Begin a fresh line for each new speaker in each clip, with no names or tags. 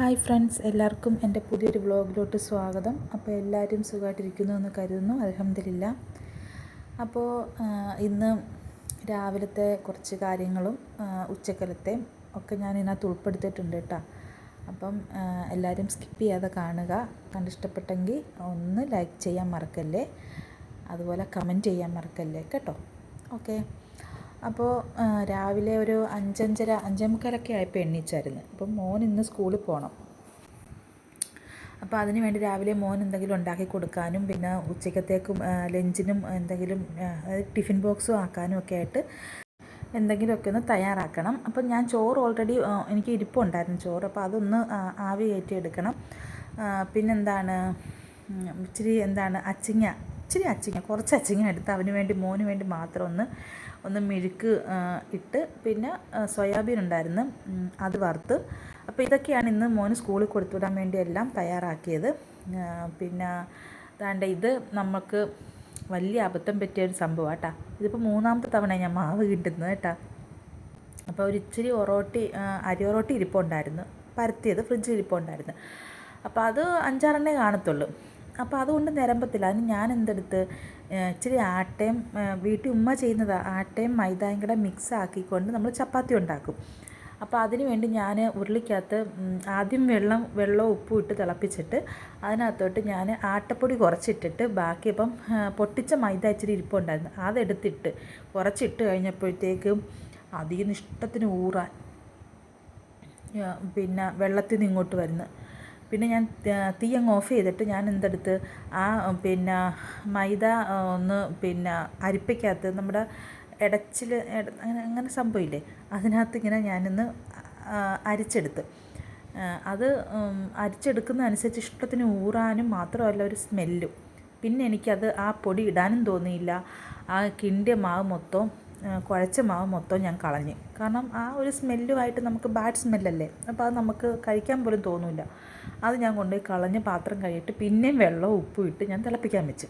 Hi friends എല്ലാവർക്കും എന്റെ പുതിയൊരു വ്ളോഗിലോട്ട് സ്വാഗതം. അപ്പോൾ എല്ലാവരും സുഖമായിട്ടിരിക്കുന്നു എന്ന് കരുതുന്നു. അലഹമില്ല അപ്പോൾ ഇന്ന് രാവിലത്തെ കുറച്ച് കാര്യങ്ങളും ഉച്ചക്കലത്തെ ഒക്കെ ഞാൻ ഇതിനകത്ത് ഉൾപ്പെടുത്തിയിട്ടുണ്ട് കേട്ടോ. അപ്പം എല്ലാവരും സ്കിപ്പ് ചെയ്യാതെ കാണുക. കണ്ടിഷ്ടപ്പെട്ടെങ്കിൽ ഒന്ന് ലൈക്ക് ചെയ്യാൻ മറക്കല്ലേ? അതുപോലെ കമന്റ് ചെയ്യാൻ മറക്കല്ലേ? കേട്ടോ. ഓക്കെ അപ്പോൾ രാവിലെ ഒരു അഞ്ചഞ്ചര അഞ്ചേ മുക്കാലൊക്കെ ആയപ്പോൾ എണ്ണീച്ചായിരുന്നു അപ്പം മോൻ ഇന്ന് സ്കൂളിൽ പോകണം അപ്പോൾ അതിന് വേണ്ടി രാവിലെ മോൻ എന്തെങ്കിലും ഉണ്ടാക്കി കൊടുക്കാനും പിന്നെ ഉച്ചക്കത്തേക്കും ലഞ്ചിനും എന്തെങ്കിലും അതായത് ടിഫിൻ ബോക്സും ആക്കാനും ഒക്കെ ആയിട്ട് എന്തെങ്കിലുമൊക്കെ ഒന്ന് തയ്യാറാക്കണം. അപ്പം ഞാൻ ചോറ് ഓൾറെഡി എനിക്ക് ഇരിപ്പുണ്ടായിരുന്നു ചോറ്. അപ്പോൾ അതൊന്ന് ആവി കയറ്റി എടുക്കണം പിന്നെന്താണ് ഇച്ചിരി എന്താണ് അച്ചിങ്ങ ഇച്ചിരി അച്ചിങ്ങ കുറച്ച് അച്ചിങ്ങ എടുത്ത് അവന് വേണ്ടി മോന് വേണ്ടി മാത്രം ഒന്ന് ഒന്ന് മെഴുക്ക് ഇട്ട് പിന്നെ സോയാബീൻ ഉണ്ടായിരുന്നു. അത് വറുത്ത്. അപ്പോൾ ഇതൊക്കെയാണ് ഇന്ന് മോന് സ്കൂളിൽ കൊടുത്തുവിടാൻ വേണ്ടി എല്ലാം തയ്യാറാക്കിയത്. പിന്നെ താണ്ട ഇത് നമുക്ക് വലിയ അബദ്ധം പറ്റിയ ഒരു സംഭവം കേട്ടോ ഇതിപ്പോൾ മൂന്നാമത്തെ തവണ ഞാൻ മാവ് കിട്ടുന്നത് കേട്ടോ. അപ്പോൾ ഒരു ഇച്ചിരി ഒറോട്ടി ആ, അരി ഒറോട്ടി ഇരിപ്പുണ്ടായിരുന്നു. പരത്തിയത് ഫ്രിഡ്ജിൽ ഇരിപ്പുണ്ടായിരുന്നു. അപ്പോൾ അത് അഞ്ചാറെണ്ണേ കാണത്തുള്ളൂ. അപ്പോൾ അതുകൊണ്ട് നിരമ്പത്തില്ല അതിന് ഞാൻ എന്തെടുത്ത് ഇച്ചിരി ആട്ടയും വീട്ടിൽ ഉമ്മ ചെയ്യുന്നത് ആട്ടയും മൈദയും കൂടെ മിക്സ് ആക്കിക്കൊണ്ട് നമ്മൾ ചപ്പാത്തി ഉണ്ടാക്കും. അപ്പോൾ അതിന് വേണ്ടി ഞാൻ ഉരുളിക്കകത്ത് ആദ്യം വെള്ളം വെള്ളവും ഉപ്പും ഇട്ട് തിളപ്പിച്ചിട്ട് അതിനകത്തോട്ട് ഞാൻ ആട്ടപ്പൊടി കുറച്ചിട്ടിട്ട് ബാക്കി ഇപ്പം പൊട്ടിച്ച മൈദ ഇച്ചിരി ഇരിപ്പുണ്ടായിരുന്നു. അതെടുത്തിട്ട് കുറച്ചിട്ട് കഴിഞ്ഞപ്പോഴത്തേക്കും അധികം ഇഷ്ടത്തിന് ഊറാൻ. പിന്നെ വെള്ളത്തിൽ നിന്ന് ഇങ്ങോട്ട് വരുന്നു പിന്നെ ഞാൻ തീ അങ്ങ് ഓഫ് ചെയ്തിട്ട് ഞാൻ എന്തെടുത്ത് ആ പിന്നെ മൈദ ഒന്ന് പിന്നെ അരിപ്പയ്ക്കകത്ത് നമ്മുടെ ഇടച്ചിൽ അങ്ങനെ അങ്ങനെ സംഭവമില്ലേ? അതിനകത്ത് ഇങ്ങനെ ഞാനിന്ന് അരിച്ചെടുത്ത്. അത് അരിച്ചെടുക്കുന്ന അനുസരിച്ച് ഇഷ്ടത്തിന് ഊറാനും മാത്രമല്ല ഒരു സ്മെല്ലും. പിന്നെ എനിക്കത് ആ പൊടി ഇടാനും തോന്നിയില്ല. ആ കിണ്ടിയ മാവ് മൊത്തം കുഴച്ച മാവ് മൊത്തം ഞാൻ കളഞ്ഞ്. കാരണം ആ ഒരു സ്മെല്ലുമായിട്ട് നമുക്ക് ബാഡ് സ്മെല്ലല്ലേ അപ്പോൾ അത് നമുക്ക് കഴിക്കാൻ പോലും തോന്നില്ല. അത് ഞാൻ കൊണ്ടുപോയി കളഞ്ഞ് പാത്രം കഴിയിട്ട് പിന്നെയും വെള്ളവും ഉപ്പും ഇട്ട് ഞാൻ തിളപ്പിക്കാൻ വെച്ചു.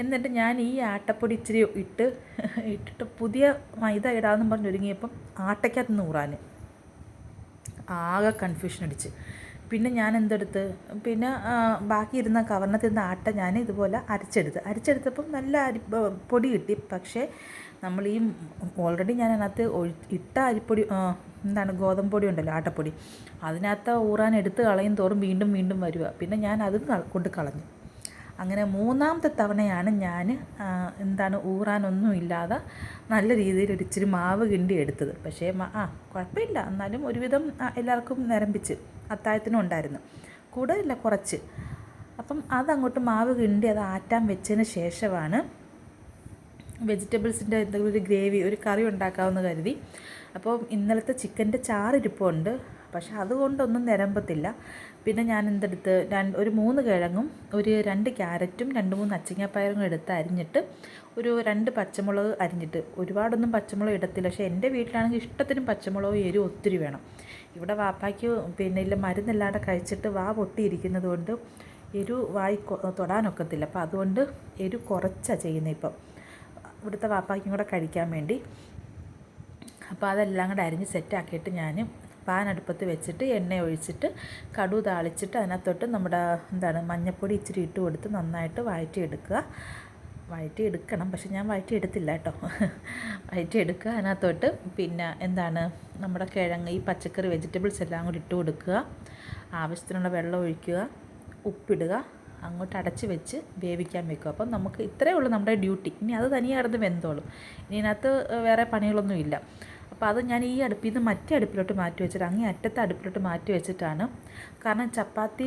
എന്നിട്ട് ഞാൻ ഈ ആട്ടപ്പൊടി ഇച്ചിരി ഇട്ട് ഇട്ടിട്ട് പുതിയ മൈദ ഇടാമെന്നും പറഞ്ഞൊരുങ്ങിയപ്പം ആട്ടയ്ക്കകത്ത് നൂറാൻ ആകെ കൺഫ്യൂഷൻ അടിച്ച്. പിന്നെ ഞാൻ എന്തെടുത്ത് പിന്നെ ബാക്കി ഇരുന്ന കവറിനകത്ത് ഇരുന്ന ആട്ട ഞാൻ ഇതുപോലെ അരച്ചെടുത്ത്. അരച്ചെടുത്തപ്പം നല്ല അരി പൊടി കിട്ടി. പക്ഷേ നമ്മൾ ഈ ഓൾറെഡി ഞാൻ അതിനകത്ത് ഇട്ട അരിപ്പൊടി എന്താണ് ഗോതമ്പൊടി ഉണ്ടല്ലോ ആട്ടപ്പൊടി. അതിനകത്ത് ഊറാൻ എടുത്ത് കളയും തോറും വീണ്ടും വീണ്ടും വരിക പിന്നെ ഞാൻ അതും കൊണ്ട് കളഞ്ഞു. അങ്ങനെ മൂന്നാമത്തെ തവണയാണ് ഞാൻ എന്താണ് ഊറാനൊന്നും ഇല്ലാതെ നല്ല രീതിയിൽ ഒരു ഇച്ചിരി മാവ് കിണ്ടി എടുത്തത് പക്ഷേ ആ കുഴപ്പമില്ല. എന്നാലും ഒരുവിധം എല്ലാവർക്കും നിരമ്പിച്ച്. അത്താഴത്തിനും ഉണ്ടായിരുന്നു കൂടെ ഇല്ല കുറച്ച്. അപ്പം അതങ്ങോട്ട് മാവ് കിണ്ടി അത് ആറ്റാൻ വെച്ചതിന് ശേഷമാണ് വെജിറ്റബിൾസിന്റെ എന്തെങ്കിലും ഒരു ഗ്രേവി ഒരു കറി ഉണ്ടാക്കാമെന്ന് കരുതി. അപ്പോൾ ഇന്നലത്തെ ചിക്കന്റെ ചാറിരിപ്പുണ്ട്. പക്ഷെ അതുകൊണ്ടൊന്നും നിരമ്പത്തില്ല. പിന്നെ ഞാൻ എന്തെടുത്ത് രണ്ട് ഒരു മൂന്ന് കിഴങ്ങും ഒരു രണ്ട് ക്യാരറ്റും രണ്ട് മൂന്ന് അച്ചിങ്ങാപ്പയറും എടുത്ത് അരിഞ്ഞിട്ട് ഒരു രണ്ട് പച്ചമുളക് അരിഞ്ഞിട്ട് ഒരുപാടൊന്നും പച്ചമുളക് ഇടത്തില്ല. പക്ഷേ എന്റെ വീട്ടിലാണെങ്കിൽ ഇഷ്ടത്തിന് പച്ചമുളക് എരിവ് ഒത്തിരി വേണം. ഇവിടെ വാപ്പായ്ക്ക് പിന്നെ ഇല്ല മരുന്നില്ലാണ്ട് കഴിച്ചിട്ട് വാ പൊട്ടിയിരിക്കുന്നത് കൊണ്ട് എരു വായി തൊടാനൊക്കത്തില്ല. അപ്പോൾ അതുകൊണ്ട് എരു കുറച്ചാണ് ചെയ്യുന്നത് ഇപ്പം. ഇവിടുത്തെ വാപ്പായ്ക്കും കൂടെ കഴിക്കാൻ വേണ്ടി. അപ്പോൾ അതെല്ലാം കൂടെ അരിഞ്ഞ് സെറ്റാക്കിയിട്ട് ഞാൻ പാൻ അടുപ്പത്ത് വെച്ചിട്ട് എണ്ണ ഒഴിച്ചിട്ട് കടു താളിച്ചിട്ട് അതിനകത്തോട്ട് നമ്മുടെ എന്താണ് മഞ്ഞൾപ്പൊടി ഇച്ചിരി ഇട്ട് കൊടുത്ത് നന്നായിട്ട് വഴറ്റി എടുക്കുക വഴറ്റി എടുക്കണം പക്ഷെ ഞാൻ വഴറ്റി എടുത്തില്ല കേട്ടോ. വഴറ്റി എടുക്കുക അതിനകത്തോട്ട് പിന്നെ എന്താണ് നമ്മുടെ കിഴങ്ങ് ഈ പച്ചക്കറി വെജിറ്റബിൾസ് എല്ലാം കൂടി ഇട്ട് കൊടുക്കുക. ആവശ്യത്തിനുള്ള വെള്ളം ഒഴിക്കുക ഉപ്പിടുക അങ്ങോട്ട് അടച്ച് വെച്ച് വേവിക്കാൻ വെക്കും അപ്പം നമുക്ക് ഇത്രയേ ഉള്ളൂ നമ്മുടെ ഡ്യൂട്ടി. ഇനി അത് തനിയായിരുന്നു വെന്തോളും. ഇനി ഇതിനകത്ത് വേറെ പണികളൊന്നും ഇല്ല അപ്പോൾ അത് ഞാൻ ഈ അടുപ്പിൽ നിന്ന് മറ്റേ അടുപ്പിലോട്ട് മാറ്റി വെച്ചിട്ട് അങ്ങേ അറ്റത്തെ അടുപ്പിലോട്ട് മാറ്റി വെച്ചിട്ടാണ്. കാരണം ചപ്പാത്തി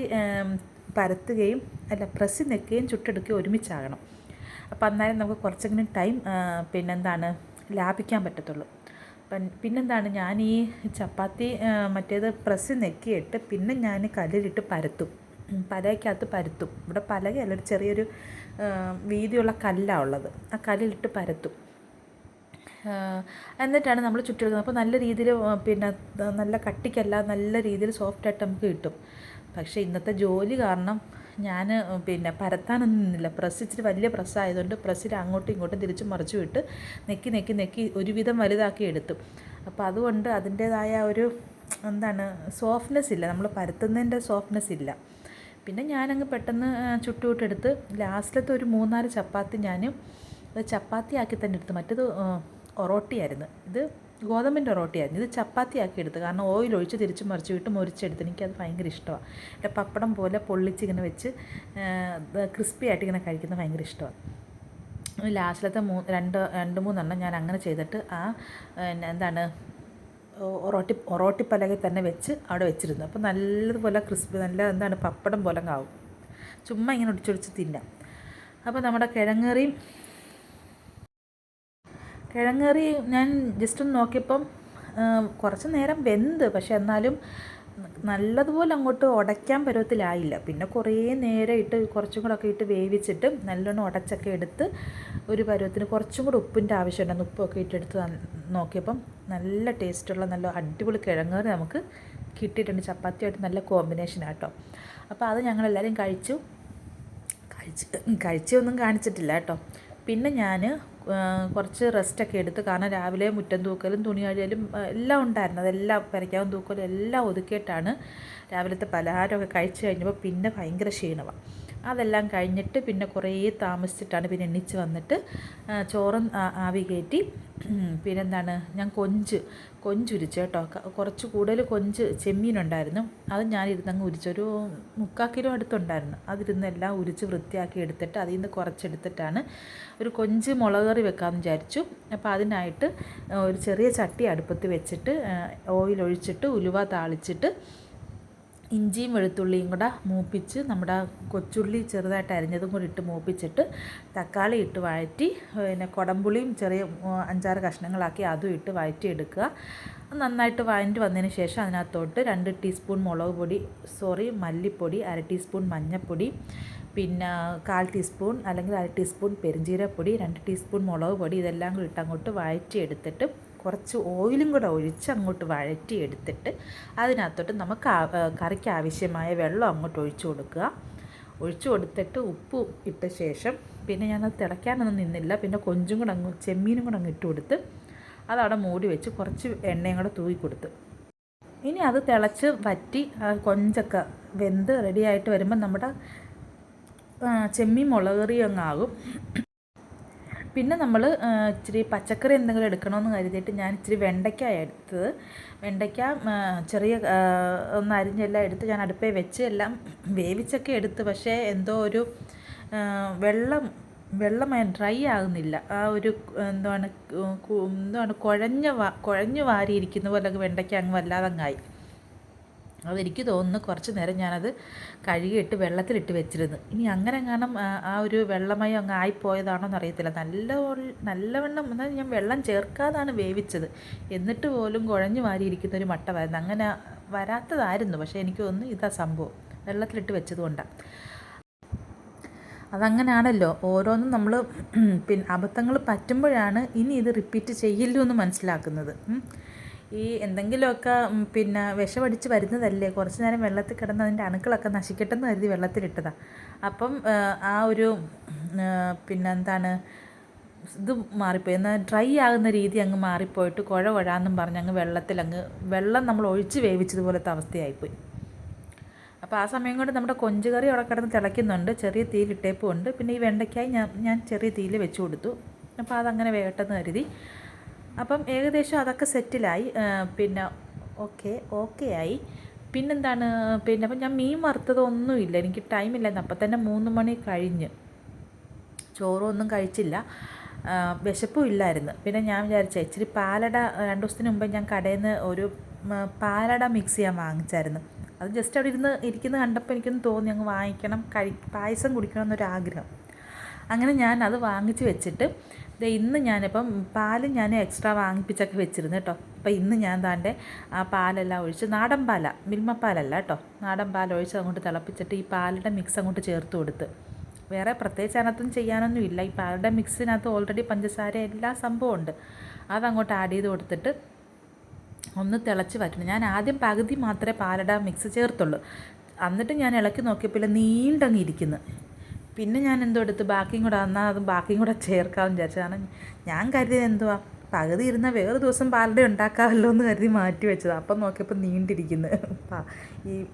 പരത്തുകയും അല്ല പ്രസ്സിൽ നിൽക്കുകയും ചുട്ടെടുക്കുകയും ഒരുമിച്ചാകണം. അപ്പോൾ അന്നേരം നമുക്ക് കുറച്ചെങ്കിലും ടൈം പിന്നെന്താണ് ലാഭിക്കാൻ പറ്റത്തുള്ളൂ. പിന്നെന്താണ് ഞാൻ ഈ ചപ്പാത്തി മറ്റേത് പ്രസ്സിൽ നെക്കിയിട്ട് പിന്നെ ഞാൻ കല്ലിലിട്ട് പരത്തും. പലകയ്ക്കകത്ത് പരത്തും. ഇവിടെ പലകയല്ല ഒരു ചെറിയൊരു വീതിയുള്ള കല്ലാണ് ഉള്ളത്. ആ കല്ലിലിട്ട് പരത്തും. എന്നിട്ടാണ് നമ്മൾ ചുറ്റെടുക്കുന്നത്. അപ്പോൾ നല്ല രീതിയിൽ പിന്നെ നല്ല കട്ടിക്കല്ല നല്ല രീതിയിൽ സോഫ്റ്റായിട്ട് നമുക്ക് കിട്ടും. പക്ഷേ ഇന്നത്തെ ജോലി കാരണം ഞാൻ പിന്നെ പരത്താനൊന്നും നിന്നില്ല. പ്രസ് ഇച്ചിരി വലിയ പ്രസ്സായതുകൊണ്ട് പ്രസ്സിൽ അങ്ങോട്ടും ഇങ്ങോട്ടും തിരിച്ചും മറിച്ചു വിട്ട് നെക്കി നെക്കി നെക്കി ഒരുവിധം വലുതാക്കി എടുത്തു. അപ്പോൾ അതുകൊണ്ട് അതിന്റേതായ ഒരു എന്താണ് സോഫ്റ്റ്നെസ് ഇല്ല. നമ്മൾ പരത്തുന്നതിന്റെ സോഫ്റ്റ്നെസ് ഇല്ല. പിന്നെ ഞാനങ്ങ് പെട്ടെന്ന് ചുട്ടുവിട്ടെടുത്ത് ലാസ്റ്റിലത്തെ ഒരു മൂന്നാൽ ചപ്പാത്തി ഞാൻ ചപ്പാത്തി ആക്കി തന്നെ എടുത്തു. മറ്റേത് ഒറോട്ടിയായിരുന്നു. ഇത് ഗോതമ്പിന്റെ ഒറോട്ടിയായിരുന്നു. ഇത് ചപ്പാത്തി ആക്കി എടുത്ത്. കാരണം ഓയിൽ ഒഴിച്ച് തിരിച്ച് മറിച്ച് വിട്ട് മുറിച്ചെടുത്ത്. എനിക്കത് ഭയങ്കര ഇഷ്ടമാണ്. എന്റെ പപ്പടം പോലെ പൊള്ളിച്ചിങ്ങനെ വെച്ച് ക്രിസ്പി ആയിട്ട് ഇങ്ങനെ കഴിക്കുന്നത് ഭയങ്കര ഇഷ്ടമാണ്. ലാസ്റ്റിലത്തെ മൂ രണ്ട് രണ്ട് മൂന്നെണ്ണം ഞാൻ അങ്ങനെ ചെയ്തിട്ട് ആ എന്താണ് ഒറോട്ടി ഒറോട്ടി പലകയിൽ തന്നെ വെച്ച് അവിടെ വെച്ചിരുന്നു. അപ്പോൾ നല്ലതുപോലെ ക്രിസ്പി നല്ല എന്താണ് പപ്പടം പോലെ ആവും ചുമ്മാ ഇങ്ങനെ ഒടിച്ചൊടിച്ച് തിന്നാം. അപ്പോൾ നമ്മുടെ കിഴങ്ങറിയും കിഴങ്ങറി ഞാൻ ജസ്റ്റ് ഒന്ന് നോക്കിയപ്പം കുറച്ച് നേരം വെന്ത്. പക്ഷെ എന്നാലും നല്ലതുപോലെ അങ്ങോട്ട് ഉടയ്ക്കാൻ പരുവത്തിലായില്ല പിന്നെ കുറേ നേരം ഇട്ട് കുറച്ചും കൂടെ ഒക്കെ ഇട്ട് വേവിച്ചിട്ട് നല്ലോണം ഉടച്ചൊക്കെ എടുത്ത് ഒരു പരുവത്തിന് കുറച്ചും കൂടെ ഉപ്പിന്റെ ആവശ്യമുണ്ടെന്ന് ഉപ്പൊക്കെ ഇട്ടെടുത്ത് നോക്കിയപ്പം നല്ല ടേസ്റ്റുള്ള നല്ല അടിപൊളി കിഴങ്ങേറി നമുക്ക് കിട്ടിയിട്ടുണ്ട്. ചപ്പാത്തിയായിട്ട് നല്ല കോമ്പിനേഷൻ ആട്ടോ. അപ്പോൾ അത് ഞങ്ങളെല്ലാവരും കഴിച്ചു. കഴിച്ച് കഴിച്ചൊന്നും കാണിച്ചിട്ടില്ല കേട്ടോ. പിന്നെ ഞാൻ കുറച്ച് റെസ്റ്റൊക്കെ എടുത്ത്. കാരണം രാവിലെ മുറ്റം തൂക്കലും തുണി കഴുകലും എല്ലാം ഉണ്ടായിരുന്നു. അതെല്ലാം പരയ്ക്കാവും തൂക്കലും എല്ലാം ഒതുക്കിയിട്ടാണ് രാവിലത്തെ പലഹാരമൊക്കെ കഴിച്ച് കഴിഞ്ഞപ്പോൾ പിന്നെ ഭയങ്കര ക്ഷീണമാണ് അതെല്ലാം കഴിഞ്ഞിട്ട് പിന്നെ കുറേ താമസിച്ചിട്ടാണ് പിന്നെ എണ്ണിച്ച് വന്നിട്ട് ചോറും ആവി കയറ്റി. പിന്നെന്താണ് ഞാൻ കൊഞ്ച് കൊഞ്ചുരിച്ചു കേട്ടോ. കുറച്ച് കൂടുതൽ കൊഞ്ച് ചെമ്മീനുണ്ടായിരുന്നു. അത് ഞാൻ ഇരുന്നങ്ങ് ഉരിച്ചൊരു മുക്കാൽ കിലോ അടുത്തുണ്ടായിരുന്നു. അതിരുന്ന് എല്ലാം ഉരിച്ച് വൃത്തിയാക്കി എടുത്തിട്ട് അതിൽ നിന്ന് കുറച്ചെടുത്തിട്ടാണ് ഒരു കൊഞ്ച് മുളക് കറി വെക്കാമെന്ന് വിചാരിച്ചു. അപ്പോൾ അതിനായിട്ട് ഒരു ചെറിയ ചട്ടി അടുപ്പത്ത് വെച്ചിട്ട് ഓയിൽ ഒഴിച്ചിട്ട് ഉലുവ താളിച്ചിട്ട് ഇഞ്ചിയും വെളുത്തുള്ളിയും കൂടെ മൂപ്പിച്ച് നമ്മുടെ കൊച്ചുള്ളി ചെറുതായിട്ട് അരിഞ്ഞതും കൂടി ഇട്ട് മൂപ്പിച്ചിട്ട് തക്കാളി ഇട്ട് വഴറ്റി പിന്നെ കുടംപുളിയും ചെറിയ അഞ്ചാറ് കഷ്ണങ്ങളാക്കി അതും ഇട്ട് വഴറ്റി എടുക്കുക നന്നായിട്ട് വഴറ്റി വന്നതിന് ശേഷം അതിനകത്തോട്ട് രണ്ട് ടീസ്പൂൺ മുളക് പൊടി സോറി മല്ലിപ്പൊടി അര ടീസ്പൂൺ മഞ്ഞൾപ്പൊടി പിന്നെ കാൽ ടീസ്പൂൺ അല്ലെങ്കിൽ അര ടീസ്പൂൺ പെരിഞ്ചീരപ്പൊടി രണ്ട് ടീസ്പൂൺ മുളക് പൊടി ഇതെല്ലാം കൂടി ഇട്ട് അങ്ങോട്ട് വഴറ്റി എടുത്തിട്ട് കുറച്ച് ഓയിലും കൂടെ ഒഴിച്ച് അങ്ങോട്ട് വഴറ്റി എടുത്തിട്ട് അതിനകത്തോട്ട് നമുക്ക് കറിക്ക് ആവശ്യമായ വെള്ളം അങ്ങോട്ട് ഒഴിച്ചു കൊടുക്കുക. ഒഴിച്ചു കൊടുത്തിട്ട് ഉപ്പ് ഇട്ട ശേഷം പിന്നെ ഞാൻ ഞാനത് തിളയ്ക്കാനൊന്നും നിന്നില്ല. പിന്നെ കൊഞ്ചും കൂടെ അങ്ങ് ചെമ്മീനും കൂടെ അങ്ങ് ഇട്ട് കൊടുത്ത് അതവിടെ മൂടി വെച്ച് കുറച്ച് എണ്ണയും കൂടെ തൂക്കി കൊടുത്ത്. ഇനി അത് തിളച്ച് വറ്റി കൊഞ്ചൊക്കെ വെന്ത് റെഡിയായിട്ട് വരുമ്പോൾ നമ്മുടെ ചെമ്മീൻ മുളക് കറി അങ്ങാകും പിന്നെ നമ്മൾ ഇച്ചിരി പച്ചക്കറി എന്തെങ്കിലും എടുക്കണമെന്ന് കരുതിയിട്ട് ഞാൻ ഇച്ചിരി വെണ്ടയ്ക്ക എടുത്തത്. വെണ്ടയ്ക്ക ചെറിയ ഒന്ന് അരിഞ്ഞെല്ലാം എടുത്ത് ഞാൻ അടുപ്പേ വെച്ച് എല്ലാം വേവിച്ചൊക്കെ എടുത്ത്. പക്ഷേ എന്തോ ഒരു വെള്ളം വെള്ളമായി ഡ്രൈ ആകുന്നില്ല ആ ഒരു എന്താണ് എന്താണ് കുഴഞ്ഞ വാ കുഴഞ്ഞു വാരിയിരിക്കുന്ന പോലെ വെണ്ടയ്ക്ക അങ്ങ് വല്ലാതെ അങ്ങായി അതെനിക്ക് തോന്നുന്നു കുറച്ച് നേരം ഞാനത് കഴുകിയിട്ട് വെള്ളത്തിലിട്ട് വെച്ചിരുന്നു. ഇനി അങ്ങനെ കാണാം ആ ഒരു വെള്ളമയം അങ്ങ് ആയിപ്പോയതാണോ അറിയത്തില്ല നല്ല നല്ലവണ്ണം എന്നാൽ ഞാൻ വെള്ളം ചേർക്കാതാണ് വേവിച്ചത്. എന്നിട്ട് പോലും കുഴഞ്ഞു മാറിയിരിക്കുന്ന ഒരു മട്ട വരുന്നത് അങ്ങനെ വരാത്തതായിരുന്നു. പക്ഷേ എനിക്ക് തോന്നുന്നു ഇതാ സംഭവം. വെള്ളത്തിലിട്ട് വെച്ചതുകൊണ്ടാണ് അതങ്ങനെയാണല്ലോ ഓരോന്നും നമ്മൾ പിന്നെ അബദ്ധങ്ങൾ പറ്റുമ്പോഴാണ് ഇനി ഇത് റിപ്പീറ്റ് ചെയ്യില്ലോ എന്ന് മനസ്സിലാക്കുന്നത് ഈ എന്തെങ്കിലുമൊക്കെ പിന്നെ വിഷമടിച്ച് വരുന്നതല്ലേ? കുറച്ച് നേരം വെള്ളത്തിൽ കിടന്ന് അതിന്റെ അണുക്കളൊക്കെ നശിക്കട്ടെന്ന് കരുതി വെള്ളത്തിലിട്ടതാണ് അപ്പം ആ ഒരു പിന്നെ എന്താണ് ഇത് മാറിപ്പോയി. എന്നാൽ ഡ്രൈ ആകുന്ന രീതി അങ്ങ് മാറിപ്പോയിട്ട് കുഴ കുഴാന്നും പറഞ്ഞ് അങ്ങ് വെള്ളത്തിൽ അങ്ങ് വെള്ളം നമ്മൾ ഒഴിച്ച് വേവിച്ചതുപോലത്തെ അവസ്ഥയായിപ്പോയി. അപ്പോൾ ആ സമയം കൊണ്ട് നമ്മുടെ കൊഞ്ച് കറി അവിടെ കിടന്ന് തിളയ്ക്കുന്നുണ്ട്. ചെറിയ തീയിലിട്ടേപ്പും ഉണ്ട്. പിന്നെ ഈ വെണ്ടയ്ക്കായി ഞാൻ ഞാൻ ചെറിയ തീയിൽ വെച്ച് കൊടുത്തു. അപ്പോൾ അതങ്ങനെ വേട്ടെന്ന് കരുതി. അപ്പം ഏകദേശം അതൊക്കെ സെറ്റിലായി. പിന്നെ ഓക്കെ ഓക്കെ ആയി. പിന്നെന്താണ് പിന്നെ അപ്പം ഞാൻ മീൻ വറുത്തതൊന്നുമില്ല. എനിക്ക് ടൈമില്ലായിരുന്നു. അപ്പം തന്നെ മൂന്ന് മണി കഴിഞ്ഞ്. ചോറൊന്നും കഴിച്ചില്ല. വിശപ്പും ഇല്ലായിരുന്നു. പിന്നെ ഞാൻ വിചാരിച്ച ഇച്ചിരി പാലട രണ്ട് ദിവസത്തിന് മുമ്പ് ഞാൻ കടയിൽ നിന്ന് ഒരു പാലട മിക്സ് ചെയ്യാൻ വാങ്ങിച്ചായിരുന്നു. അത് ജസ്റ്റ് അവിടെ ഇരുന്ന് ഇരിക്കുന്നത് കണ്ടപ്പോൾ എനിക്കൊന്ന് തോന്നി അങ്ങ് വാങ്ങിക്കണം കഴി പായസം കുടിക്കണം എന്നൊരാഗ്രഹം അങ്ങനെ ഞാൻ അത് വാങ്ങിച്ച് വെച്ചിട്ട് ദേ ഇന്ന് ഞാനിപ്പം പാൽ ഞാൻ എക്സ്ട്രാ വാങ്ങിപ്പിച്ചൊക്കെ വെച്ചിരുന്നു കേട്ടോ. അപ്പോൾ ഇന്ന് ഞാൻ താന്റെ ആ പാലെല്ലാം ഒഴിച്ച് നാടൻ പാല മിൽമ പാലല്ല കേട്ടോ. നാടൻ പാൽ ഒഴിച്ച് അങ്ങോട്ട് തിളപ്പിച്ചിട്ട് ഈ പാലിന്റെ മിക്സ് അങ്ങോട്ട് ചേർത്ത് കൊടുത്ത്. വേറെ പ്രത്യേകിച്ച് അതിനകത്തൊന്നും ചെയ്യാനൊന്നും ഇല്ല. ഈ പാലിന്റെ മിക്സിനകത്ത് ഓൾറെഡി പഞ്ചസാര എല്ലാ സംഭവം ഉണ്ട്. അതങ്ങോട്ട് ആഡ് ചെയ്ത് കൊടുത്തിട്ട് ഒന്ന് തിളച്ച് വറ്റണം ഞാൻ ആദ്യം പകുതി മാത്രമേ പാലട മിക്സ് ചേർത്തുള്ളൂ. എന്നിട്ട് ഞാൻ ഇളക്കി നോക്കിയപ്പോൾ നീണ്ടങ്ങ് ഇരിക്കുന്നു. പിന്നെ ഞാൻ എന്തോ എടുത്ത് ബാക്കിയും കൂടെ എന്നാൽ അത് ബാക്കിയും കൂടെ ചേർക്കാമെന്ന് വിചാരിച്ചു. കാരണം ഞാൻ കരുതിയത് എന്തുവാ? പകുതി ഇരുന്ന വേറെ ദിവസം പാലട ഉണ്ടാക്കാമല്ലോ എന്ന് കരുതി മാറ്റി വെച്ചത്. അപ്പം നോക്കിയപ്പോൾ നീണ്ടിരിക്കുന്നു. പാ- ഈ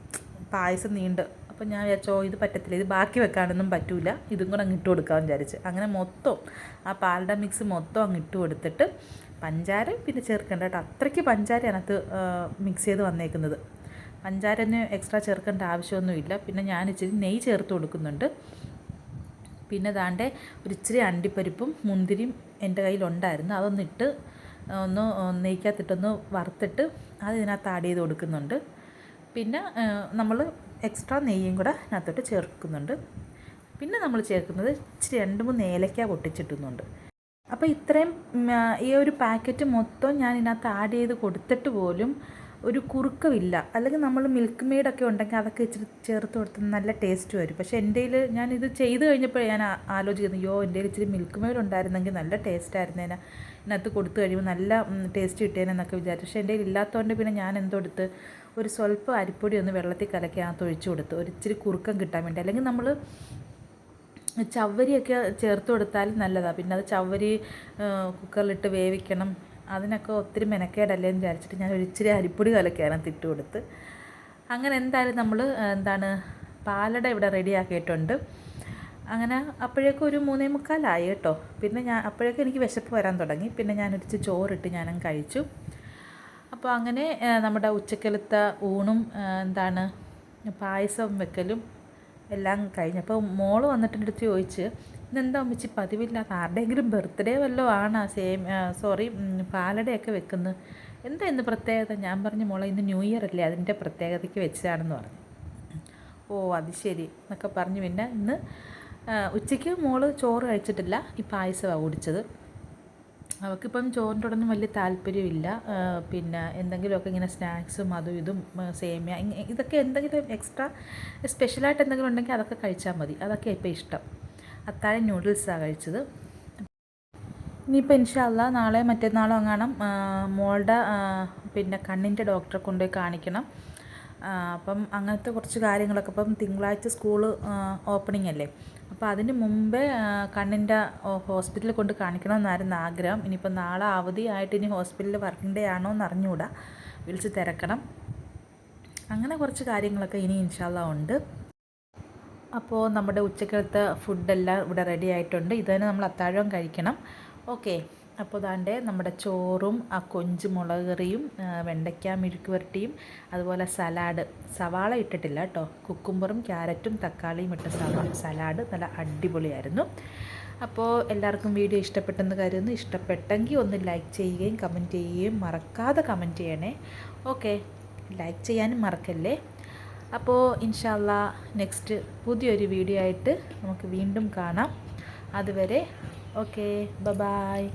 പായസം നീണ്ട്. അപ്പം ഞാൻ വിചാരിച്ചോ ഇത് പറ്റത്തില്ല. ഇത് ബാക്കി വെക്കാനൊന്നും പറ്റൂല. ഇതും കൂടെ അങ്ങ് ഇട്ട് കൊടുക്കാമെന്ന് വിചാരിച്ച്. അങ്ങനെ മൊത്തം ആ പാലട മിക്സ് മൊത്തം അങ്ങ് ഇട്ട് കൊടുത്തിട്ട് പഞ്ചാര പിന്നെ ചേർക്കേണ്ട കേട്ടോ. അത്രയ്ക്ക് പഞ്ചാര അതിനകത്ത് മിക്സ് ചെയ്ത് വന്നേക്കുന്നത്. പഞ്ചാരന് എക്സ്ട്രാ ചേർക്കേണ്ട ആവശ്യമൊന്നുമില്ല. പിന്നെ ഞാൻ ഇച്ചിരി നെയ്യ് ചേർത്ത് കൊടുക്കുന്നുണ്ട്. പിന്നെ ദാണ്ടെ ഒരു ഇച്ചിരി അണ്ടിപ്പരിപ്പും മുന്തിരിയും എന്റെ കയ്യിലുണ്ടായിരുന്നു. അതൊന്നിട്ട് ഒന്ന് നെയ്ക്കകത്തിട്ടൊന്ന് വറുത്തിട്ട് അത് ഇതിനകത്ത് ആഡ് ചെയ്ത് കൊടുക്കുന്നുണ്ട്. പിന്നെ നമ്മൾ എക്സ്ട്രാ നെയ്യും കൂടെ അതിനകത്തോട്ട് ചേർക്കുന്നുണ്ട്. പിന്നെ നമ്മൾ ചേർക്കുന്നത് ഇച്ചിരി രണ്ട് മൂന്ന് ഏലക്ക പൊട്ടിച്ചിട്ടുന്നുണ്ട്. അപ്പോൾ ഇത്രയും ഈ ഒരു പാക്കറ്റ് മൊത്തം ഞാൻ ഇതിനകത്ത് ആഡ് ചെയ്ത് കൊടുത്തിട്ട് പോലും ഒരു കുറുക്കമില്ല അല്ലെങ്കിൽ നമ്മൾ മിൽക്ക് മെയ്ഡൊക്കെ ഉണ്ടെങ്കിൽ അതൊക്കെ ഇച്ചിരി ചേർത്ത് കൊടുത്ത് നല്ല ടേസ്റ്റ് വരും. പക്ഷേ എന്റെ ഞാൻ ഇത് ചെയ്ത് കഴിഞ്ഞപ്പോൾ ഞാൻ ആലോചിക്കുന്നു യോ എന്റെ ഇച്ചിരി മിൽക്ക് മെയ്ഡ് ഉണ്ടായിരുന്നെങ്കിൽ നല്ല ടേസ്റ്റ് ആയിരുന്നേനെ. ഇതിനകത്ത് കൊടുത്തു കഴിയുമ്പോൾ നല്ല ടേസ്റ്റ് കിട്ടിയേനെന്നൊക്കെ വിചാരിച്ചു. പക്ഷേ എന്റെ ഇല്ലാത്തതുകൊണ്ട് പിന്നെ ഞാൻ എന്തെടുത്ത് ഒരു സ്വല്പം അരിപ്പൊടി ഒന്ന് വെള്ളത്തിൽ കലക്കി അകത്ത് ഒഴിച്ചു കൊടുത്തു. ഒരു ഇച്ചിരി കുറുക്കം കിട്ടാൻ വേണ്ടി. അല്ലെങ്കിൽ നമ്മൾ ചവരിയൊക്കെ ചേർത്ത് കൊടുത്താൽ നല്ലതാണ് പിന്നെ അത് ചവരി കുക്കറിലിട്ട് വേവിക്കണം. അതിനൊക്കെ ഒത്തിരി മെനക്കേടല്ലേ എന്ന് വിചാരിച്ചിട്ട് ഞാൻ ഒരു ഇച്ചിരി അരിപ്പൊടി കലക്കാനും തിട്ട് കൊടുത്ത്. അങ്ങനെ എന്തായാലും നമ്മൾ എന്താണ് പാലട ഇവിടെ റെഡിയാക്കിയിട്ടുണ്ട്. അങ്ങനെ അപ്പോഴേക്കും ഒരു മൂന്നേ മുക്കാലായി കേട്ടോ. പിന്നെ ഞാൻ അപ്പോഴേക്കും എനിക്ക് വിശപ്പ് വരാൻ തുടങ്ങി. പിന്നെ ഞാൻ ഒരിച്ച് ചോറിട്ട് ഞാനും കഴിച്ചു. അപ്പോൾ അങ്ങനെ നമ്മുടെ ഉച്ചക്കലത്തെ ഊണും എന്താണ് പായസം വെക്കലും എല്ലാം കഴിഞ്ഞപ്പോൾ മോൾ വന്നിട്ട് എന്റെ ചോദിച്ച് ഇന്നെന്താ അമ്മച്ചി പതിവില്ലാത്ത ആരുടെയെങ്കിലും ബർത്ത്ഡേ വല്ലതും ആണ്? സെയിം സോറി പാലടയൊക്കെ വെക്കുന്നത് എന്താ ഇന്ന് പ്രത്യേകത? ഞാൻ പറഞ്ഞു മോളെ ഇന്ന് ന്യൂ ഇയർ അല്ലേ? അതിന്റെ പ്രത്യേകതയ്ക്ക് വെച്ചതാണെന്ന് പറഞ്ഞു. ഓ അത് ശരി എന്നൊക്കെ പറഞ്ഞു. പിന്നെ ഇന്ന് ഉച്ചയ്ക്ക് മോൾ ചോറ് കഴിച്ചിട്ടില്ല. ഈ പായസമാണ് കുടിച്ചത്. അവൾക്കിപ്പം ചോറിന്റോടൊന്നും വലിയ താല്പര്യമില്ല. പിന്നെ എന്തെങ്കിലുമൊക്കെ ഇങ്ങനെ സ്നാക്സും അതും ഇതും സേമിയ ഇതൊക്കെ എന്തെങ്കിലും എക്സ്ട്രാ സ്പെഷ്യലായിട്ട് എന്തെങ്കിലും ഉണ്ടെങ്കിൽ അതൊക്കെ കഴിച്ചാൽ മതി. അതൊക്കെ ഇപ്പോൾ ഇഷ്ടം. അത്താഴം നൂഡിൽസാണ് കഴിച്ചത്. ഇനിയിപ്പോൾ ഇൻഷാല്ല നാളെ മറ്റന്നാളോ അങ്ങാണം മോളുടെ പിന്നെ കണ്ണിന്റെ ഡോക്ടറെ കൊണ്ടുപോയി കാണിക്കണം. അപ്പം അങ്ങനത്തെ കുറച്ച് കാര്യങ്ങളൊക്കെ. അപ്പം തിങ്കളാഴ്ച സ്കൂൾ ഓപ്പണിംഗ് അല്ലേ അപ്പോൾ അതിന് മുമ്പേ കണ്ണിന്റെ ഹോസ്പിറ്റലിൽ കൊണ്ട് കാണിക്കണമെന്നായിരുന്നു ആഗ്രഹം. ഇനിയിപ്പോൾ നാളെ അവധിയായിട്ട് ഇനി ഹോസ്പിറ്റലിൽ വർക്കിംഗ് ഡേ ആണോ എന്ന് അറിഞ്ഞുകൂടാ. വിളിച്ച് തിരക്കണം. അങ്ങനെ കുറച്ച് കാര്യങ്ങളൊക്കെ ഇനി ഇൻഷാല്ല ഉണ്ട്. അപ്പോൾ നമ്മുടെ ഉച്ചക്കലത്തെ ഫുഡെല്ലാം ഇവിടെ റെഡി ആയിട്ടുണ്ട്. ഇത് തന്നെ നമ്മൾ അത്താഴം കഴിക്കണം. ഓക്കെ അപ്പോൾ ദാണ്ടെ നമ്മുടെ ചോറും ആ കൊഞ്ച് മുളക് കറിയും വെണ്ടയ്ക്ക മെഴുക്ക് പുരട്ടിയും അതുപോലെ സലാഡ്. സവാള ഇട്ടിട്ടില്ല കേട്ടോ കുക്കുംബറും ക്യാരറ്റും തക്കാളിയും ഇട്ട സലാഡ് നല്ല അടിപൊളിയായിരുന്നു. അപ്പോൾ എല്ലാവർക്കും വീഡിയോ ഇഷ്ടപ്പെട്ടെന്ന് കരുതുന്നു. ഇഷ്ടപ്പെട്ടെങ്കിൽ ഒന്ന് ലൈക്ക് ചെയ്യുകയും കമന്റ് ചെയ്യുകയും മറക്കാതെ കമന്റ് ചെയ്യണേ. ഓക്കെ ലൈക്ക് ചെയ്യാനും മറക്കല്ലേ? അപ്പോൾ ഇൻഷാല്ല നെക്സ്റ്റ് പുതിയൊരു വീഡിയോ ആയിട്ട് നമുക്ക് വീണ്ടും കാണാം. അതുവരെ ഓക്കെ ബ ബായ്